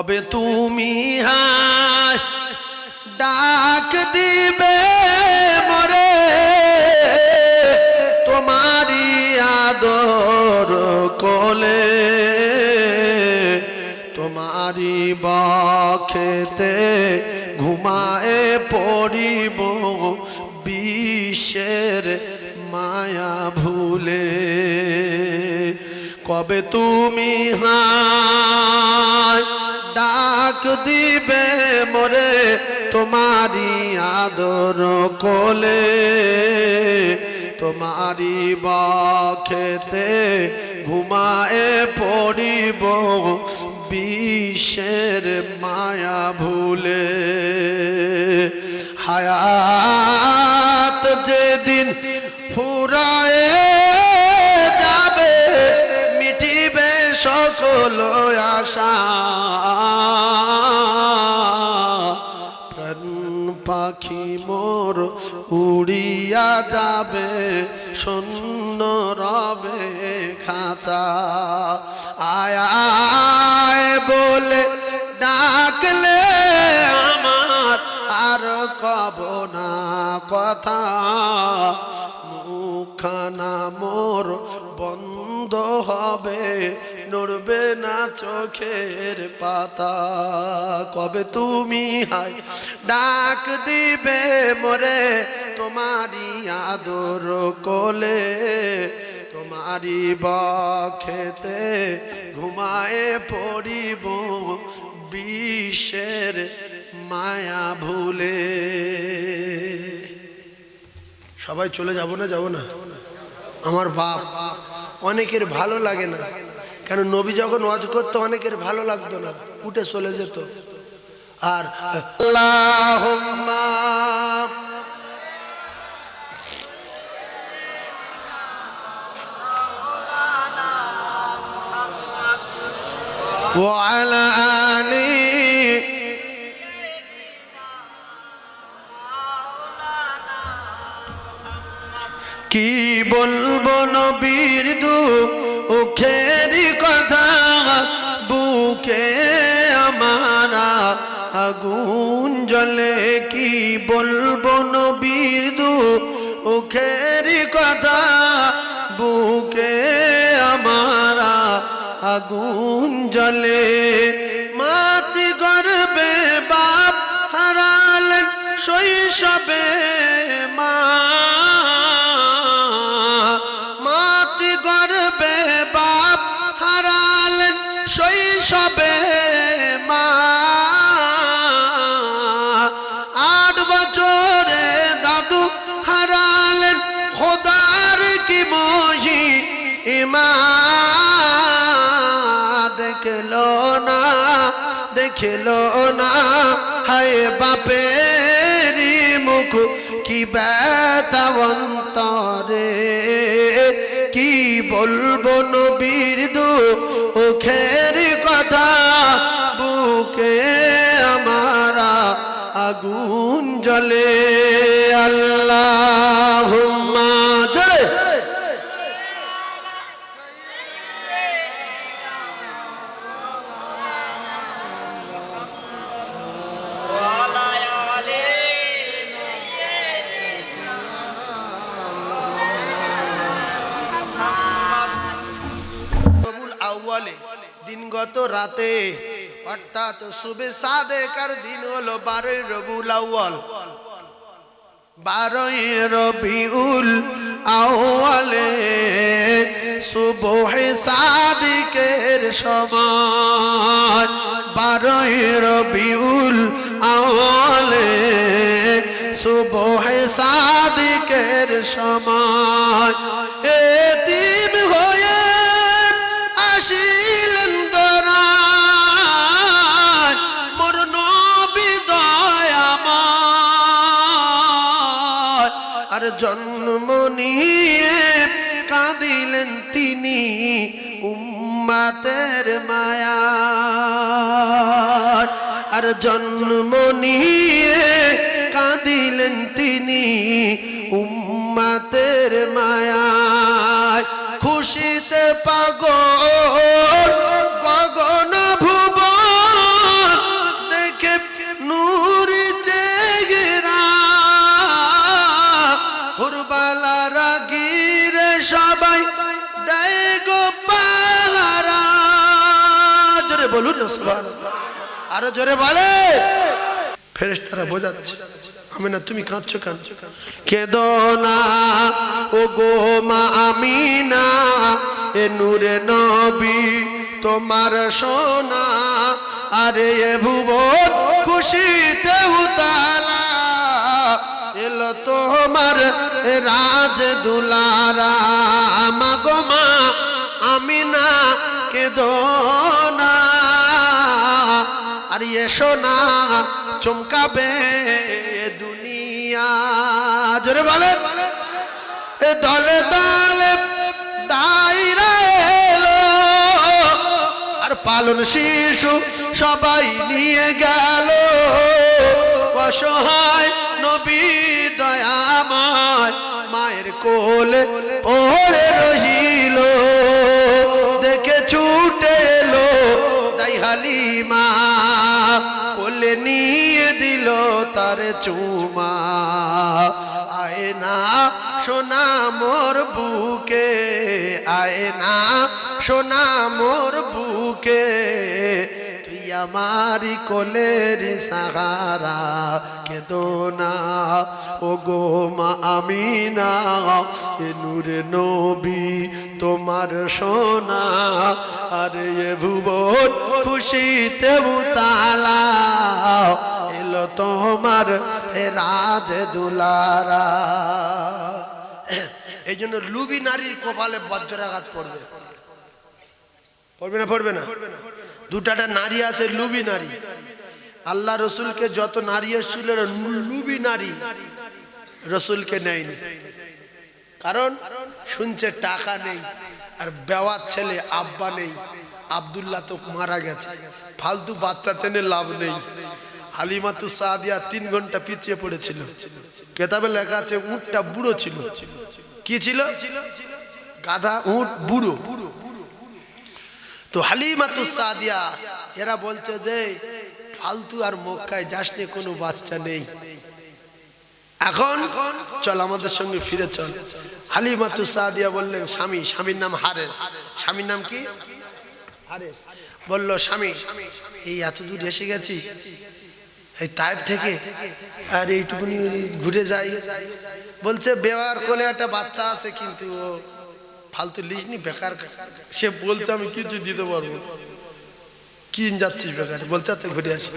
কবে তুমি ডাক দিবে মরে। তোমারি আদর কোলে তোমারি বখেতে ঘুমায়ে পড়িব। কবে তুমি হায়, ডাক দিবে মোরে তোমারি আদর কোলে তোমারি বখেতে ঘুমায়ে পড়িব বিশ্বের মায়া ভুলে। হায়াত যেদিন আশা প্রাণ পাখি মোর উড়িয়া যাবে, শূন্য রবে খাঁচা। আয় বলে ডাকলে আমার আর কব না কথা। মুখানা মোর বন্ধ হবে নড়বে না চোখের পাতা। কবে তুমি হাই ডাক দিবে মোরে তোমারি আদর কোলে। তোমারি বখেতে ঘুমায়ে পড়িব বিশ্বের মায়া ভুলে। সবাই চলে যাব না? যাব না? আমার বাপ, অনেকের ভালো লাগে না। কেন নবী যখন ওয়াজ করতো অনেকের ভালো লাগতো না উঠে চলে যেত আর আল্লাহুম্মা وعلى آله কি বলবো নবীর দু উখের কথা, বুকে আমারা আগুন জ্বলে, কি বলব নবীর দু উখের কথা? বুকে আমারা আগুন জ্বলে, মাতি গর্বে বাপ হারালেন শৈশবে মা ইমা দেখল না দেখল না। হায় বাপেরি মুখ, কি ব্যথা অন্তরে কি বলব নবীর দু ওখের কথা, বুকে আমারা আগুন জ্বলে আল্লাহ। দিনগত রাতে, অর্থাৎ শুভে সাদেকার দিন হলো বারোই রবুল আউয়াল। বারোই রবিউল আউয়ালে শুভে সাদিকের সময়। বারোই রবিউল আউয়ালে শুভে সাদিকের সময়। এতিম জন্ম নিয়ে কাঁদিলেন তিনি উম্মাতের মায়া আর জন্ম নিয়ে কাঁদিলেন তিনি উম্মাতের মায়ায়। সবাই দেয় গো পাহারা। জোরে বলুন না আরও জোরে বলে। ফেরেস তারা বোঝাচ্ছে। আমি না তুমি কাঁদছো কাঁদছো কেদো না। ও গো মা আমি না এ নূরে নবী তোমার সোনা। আরে এ ভুবন খুশিতে উতালা। এলো তোমার রাজ দুলারা। মাগো মা, আমি আমিনা কেঁদো না। আর এসো না, চমকাবে দুনিয়া। জোরে বলে দলে দলে আর পালন শিশু সবাই নিয়ে গেল। অসহায় নবী দয়াময়, মায়ের কোলে পড়ে রহিল। দেখে ছুটে এলো তাই হালিমা, কোলে নিয়ে দিল তার চুমা। আয় না সোনা মোর বুকে আয় না সোনা মোর বুকে আমারি কোলের সাহারা কেদো না। ও গো মা আমিনা, এ নূরে নবী তোমার সোনা। আরে এ ভুবন খুশিতে উতালা এলো তোমার এ রাজ দুলারা এই জন্য লুবি নারীর কপালে বজ্রাঘাত পড়বে। পড়বে না পড়বে না? দুটাটা নারী আছে, লুবি নারী। আল্লাহ রসুলকে যত নারী এসেছিল লুবি নারী। রসুলকে নেয়নি। কারণ শুনছে, টাকা নেই, আর বেওয়ার ছেলে আব্বা নেই, আব্দুল্লাহ তো মারা গেছে। ফালতু বাচ্চা টেনে লাভ নেই। হালিমাতু সাদিয়া তিন ঘণ্টা পিছিয়ে পড়েছিল। কেতাবে লেখা আছে, উটটা বুড়ো ছিল। কি ছিল? গাধা, উট, বুড়ো। তো হালিমাতু সাদিয়া, এরা বলছে যে, ফালতু আর মক্কায় যাসনি, কোনো বাচ্চা নেই। এখন চল আমাদের সঙ্গে ফিরে চল। হালিমাতু সাদিয়া বললেন, স্বামী, স্বামীর নাম হারেস। স্বামীর নাম কি? হারেস। বলল, স্বামী, এই এত দূর এসে গেছি? এই তাইপ থেকে? আর এইটুকুনি ঘুরে যাই। বলছে, বেওয়ার কোলে একটা বাচ্চা আছে, কিন্তু ও ফালতু লিসনি বেকার। সে বলছে, আমি কিছু দিতে পারব কি যাচ্ছিস বেকার? বলছে আচ্ছা ঘুরে আসি।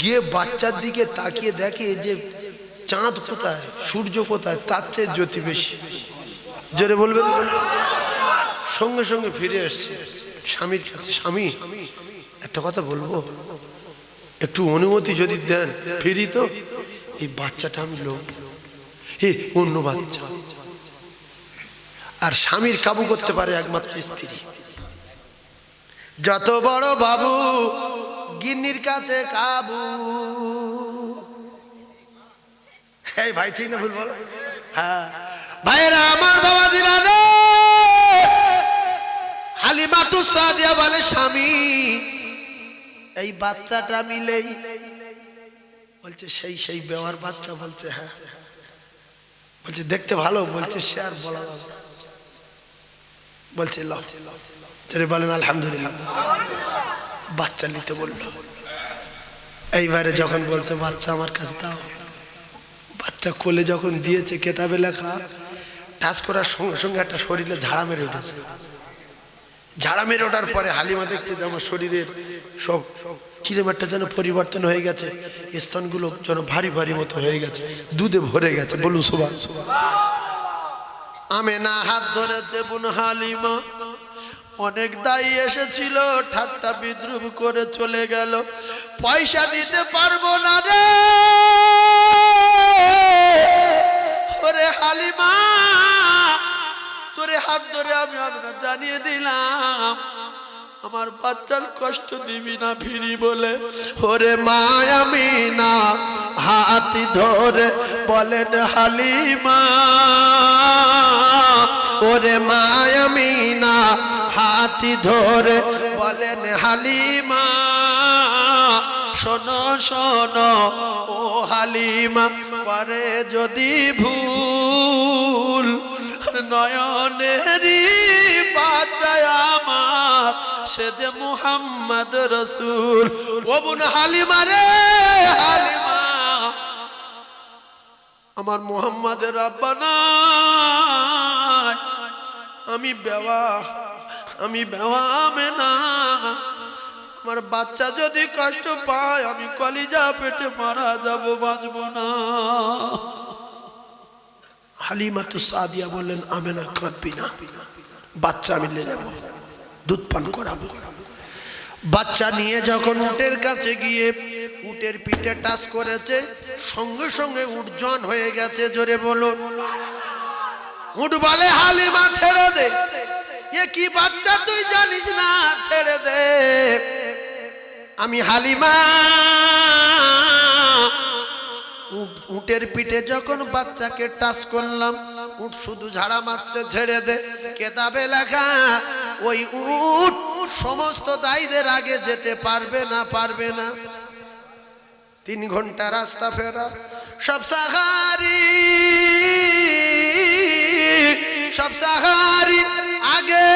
গিয়ে বাচ্চার দিকে তাকিয়ে দেখে যে চাঁদ কোথায়, সূর্য কোথায়, তার চেয়ে জ্যোতি বেশি। জোরে বলবেন সঙ্গে সঙ্গে ফিরে এসছে স্বামীর কাছে। স্বামী, একটা কথা বলব? একটু অনুমতি যদি দেন, ফিরি তো? এই বাচ্চাটা আমি লোক এ অন্য বাচ্চা। আর স্বামীর কাবু করতে পারে একমাত্র স্ত্রী। যত বড় বাবু, গিন্নির কাছে কাবু। এই ভাই, ঠিক না ভুল বলো? হ্যাঁ। ভাইরা আমার বাবা দিরা রে হালিমাতু সাদিয়া বলে, স্বামী, এই বাচ্চাটা মিলেই বলছে, সেই সেই, বেওয়ার বাচ্চা বলছে হ্যাঁ। বলছে, দেখতে ভালো। বলছে, সে আর বলা যাবে। বলছে চলে বলেন আলহামদুলিল্লাহ, বাচ্চা নিতে বলল। এইবারে যখন বলছে, বাচ্চা আমার কাছে দাও। বাচ্চা কোলে যখন দিয়েছে, কেতাবে লেখা, টাচ করার সঙ্গে সঙ্গে একটা শরীরে ঝাড়া মেরে উঠেছে। ঝাড়া মেরে ওঠার পরে হালিমা দেখছে যে আমার শরীরের সব কিরম যেন পরিবর্তন হয়ে গেছে, স্তনগুলো যেন ভারী ভারী মতো হয়ে গেছে, দুধে ভরে গেছে। বলুন সুবা না হাত ধরেছে বোন হালিমা। অনেক দায়ী এসেছিল, ঠাট্টা বিদ্রুপ করে চলে গেল। পয়সা দিতে পারব না রে। ওরে হালিমা, তোরে হাত ধরে আমি আপনার জানিয়ে দিলাম। আমার বাচ্চার কষ্ট দিবি না ফিরি বলে। ওরে মায়ামি না, হাতি ধরে বলেন হালিমা। ওরে মায়ামি না, হাতি ধরে বলেন হালিমা। শোনো শোনো, ও হালিমা, পারে যদি ভুল বাচ্চায় আমার সে যে মুহাম্মদ রসুল। ও বোন হালিমা রে, হালিমা। আমার মোহাম্মদের আব্বা নাই। আমি বেওয়া আমি বেওয়া না। আমার বাচ্চা যদি কষ্ট পায়, আমি কলিজা পেটে মারা যাব, বাঁচব না। হালিমা তো সাদিয়া বললেন, আমেনা, কাঁদবি না। বাচ্চা নিয়ে যাব। দুধ পান করাবো বাচ্চা নিয়ে যখন উটের কাছে গিয়ে উটের পিঠে টাচ করেছে, সঙ্গে সঙ্গে উট জন হয়ে গেছে, জোরে বলুন, উট বলে, হালিমা, ছেড়ে দে। এ কি বাচ্চা তুই জানিস না? ছেড়ে দে। আমি হালিমা। উট- উটের পিঠে যখন বাচ্চাকে টাচ করলাম, উট শুধু ঝাড়া মারছে, ছেড়ে দে। কেতাবে লেখা ওই উট সমস্ত দায়ীদের আগে যেতে পারবে না পারবে না। তিন ঘণ্টা রাস্তা ফেরা, সব সাহারি সব সাহারি আগে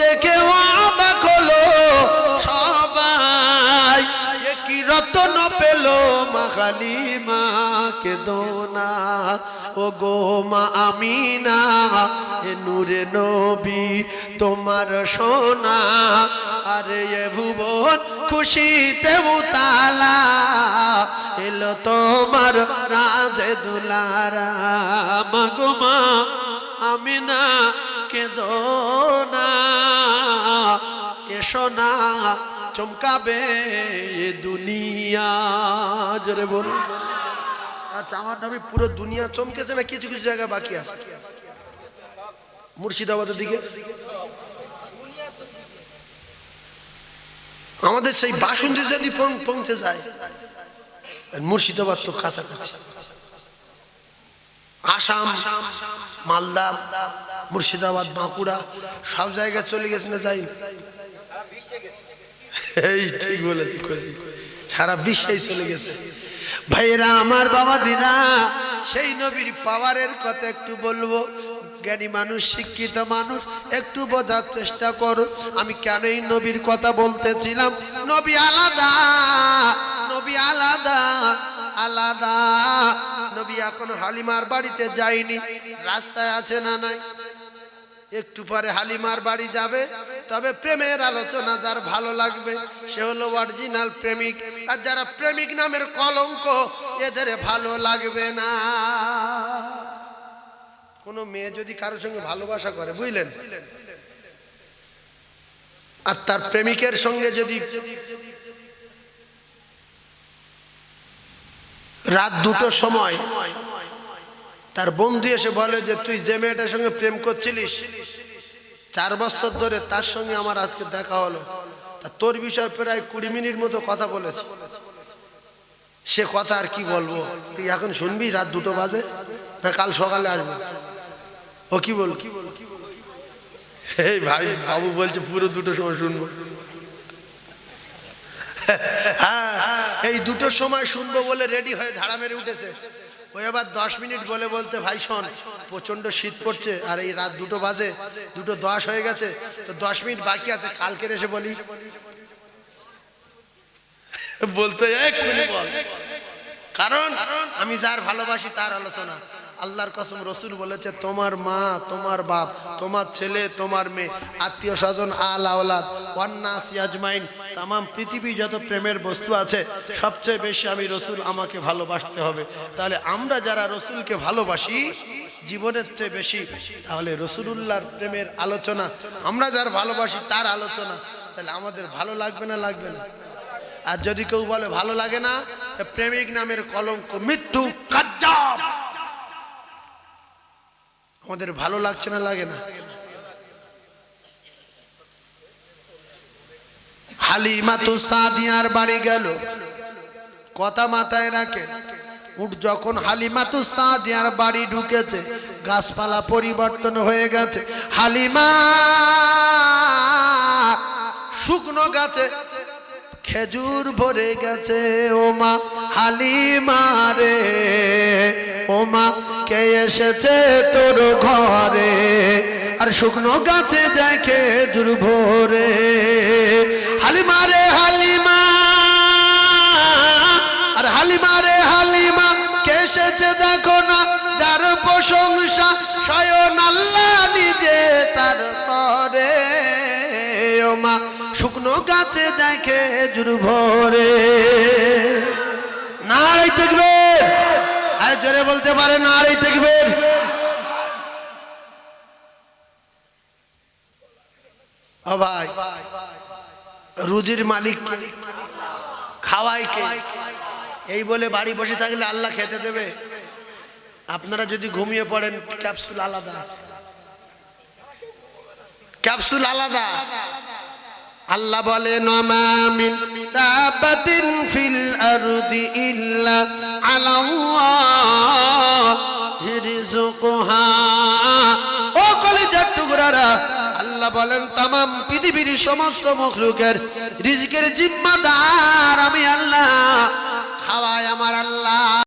দেখে অবাক হলো। সবাই কি রতন পেল মাখালি মাকে দোনা। ও গো মা আমিনা, এ নূরে নবী তোমার সোনা। আরে এ ভুবন খুশিতে উতালা, এলো তোমার রাজে দুলারা মাগো মা আমিনা কেঁদো না এসো না, চমকাবে দুনিয়া, জোরে বলুন। আচ্ছা আমার নবী পুরো দুনিয়া চমকেছে না কিছু কিছু জায়গা বাকি আছে? মুর্শিদাবাদের দিকে? আমাদের সেই বাসন্তী যদি পৌঁছে যায়, মুর্শিদাবাদ তো কাছাকাছি। আসাম, মালদা মুর্শিদাবাদ, বাঁকুড়া, সব জায়গায় চলে গেছে না যাই? এই ঠিক বলেছি, খুশি। সারা বিশ্বেই চলে গেছে। ভাইরা আমার বাবা দিনা সেই নবীর পাওয়ারের কথা একটু বলব। জ্ঞানী মানুষ, শিক্ষিত মানুষ, একটু বোঝার চেষ্টা করো। আমি কেন এই নবীর কথা বলতেছিলাম? নবী আলাদা নবী আলাদা আলাদা। নবী এখন হালিমার বাড়িতে যায়নি। রাস্তায় আছে না নাই? একটু পরে হালিমার বাড়ি যাবে। তবে প্রেমের আলোচনা যার ভালো লাগবে, সে হলো অরিজিনাল প্রেমিক। আর যারা প্রেমিক নামের কলঙ্ক, এদের ভালো লাগবে না। কোনো মেয়ে যদি কারোর সঙ্গে ভালোবাসা করে, বুঝলেন? আর তার প্রেমিকের সঙ্গে যদি রাত দুটোর সময় তার বন্ধু এসে বলে যে, তুই যে মেয়েটার সঙ্গে প্রেম করছিলিস, চার বছর ধরে তার সঙ্গে আমার আজকে দেখা হলো। তা তোর বিষয়ে প্রায় কুড়ি মিনিট মতো কথা বলেছে। সে কথা আর কি বলব? তুই এখন শুনবি? রাত দুটো বাজে। না কাল সকালে আসব। ও কি বল কি বল এই ভাই, বাবু বলছে, পুরো দুটো সময় শুনব। হ্যাঁ এই দুটোর সময় শুনব বলে রেডি হয়ে ঝাড়া মেরে উঠেছে। ওই আবার দশ মিনিট বলে বলতে, ভাই শোন প্রচণ্ড শীত পড়ছে আর এই রাত দুটো বাজে, দুটো দশ হয়ে গেছে, তো দশ মিনিট বাকি আছে, কালকের এসে বলি। বলতে এক্ষুনি বল। কারণ আমি যার ভালোবাসি তার আলোচনা। আল্লাহর কসম রসুল বলেছে, তোমার মা, তোমার বাপ, তোমার ছেলে, তোমার মেয়ে, আত্মীয় স্বজন, আল আওলাদ ওয়ান্না সিয়াজমাইন তাম পৃথিবী যত প্রেমের বস্তু আছে, সবচেয়ে বেশি আমি রসুল আমাকে ভালোবাসতে হবে। তাহলে আমরা যারা রসুলকে ভালোবাসি, জীবনের চেয়ে বেশি, তাহলে রসুলুল্লাহর প্রেমের আলোচনা, আমরা যার ভালোবাসি তার আলোচনা, তাহলে আমাদের ভালো লাগবে না লাগবে না? আর যদি কেউ বলে, ভালো লাগে না প্রেমিক নামের কলঙ্ক, মৃত্যু কাজ্জাব আমাদের ভালো লাগছে না, লাগে না। হালিমা তো সাদিয়ার বাড়ি গেল। কথা মাথায় রাখে উঠ যখন হালিমা তো সাদিয়ার বাড়ি ঢুকেছে, গাছপালা পরিবর্তন হয়ে গেছে। হালিমা, শুকনো গাছে খেজুর ভরে গেছে, ওমা হালিমা রে ওমা কে এসেছে তোর ঘরে? আর শুকনো গাছে যায় খেজুর ভরে। হালিমা রে হালিমা, আর হালিমা রে হালিমা, কে এসেছে দেখো যার প্রশংসা স্বয়ং আল্লাহ নিজে তার তরে ওমা শুকনো গাছে দেখে ভরে। নারাই দেখবে আর জোরে বলতে পারে নারাই দেখবে ও ভাই, রুজির মালিক খাওয়াই কে? এই বলে বাড়ি বসে থাকলে আল্লাহ খেতে দেবে? আপনারা যদি ঘুমিয়ে পড়েন, ক্যাপসুল আলাদা আছে। ক্যাপসুল আলাদা। আল্লাহ বলে নমামিন দাবাতিন ফিল আরদি ইল্লা আলাল্লাহি রিজকুহা ও আল্লাহ বলেন, তামাম পৃথিবীর সমস্ত মখলুকের রিজকের জিম্মাদার আমি আল্লাহ, খাওয়াই আমার আল্লাহ।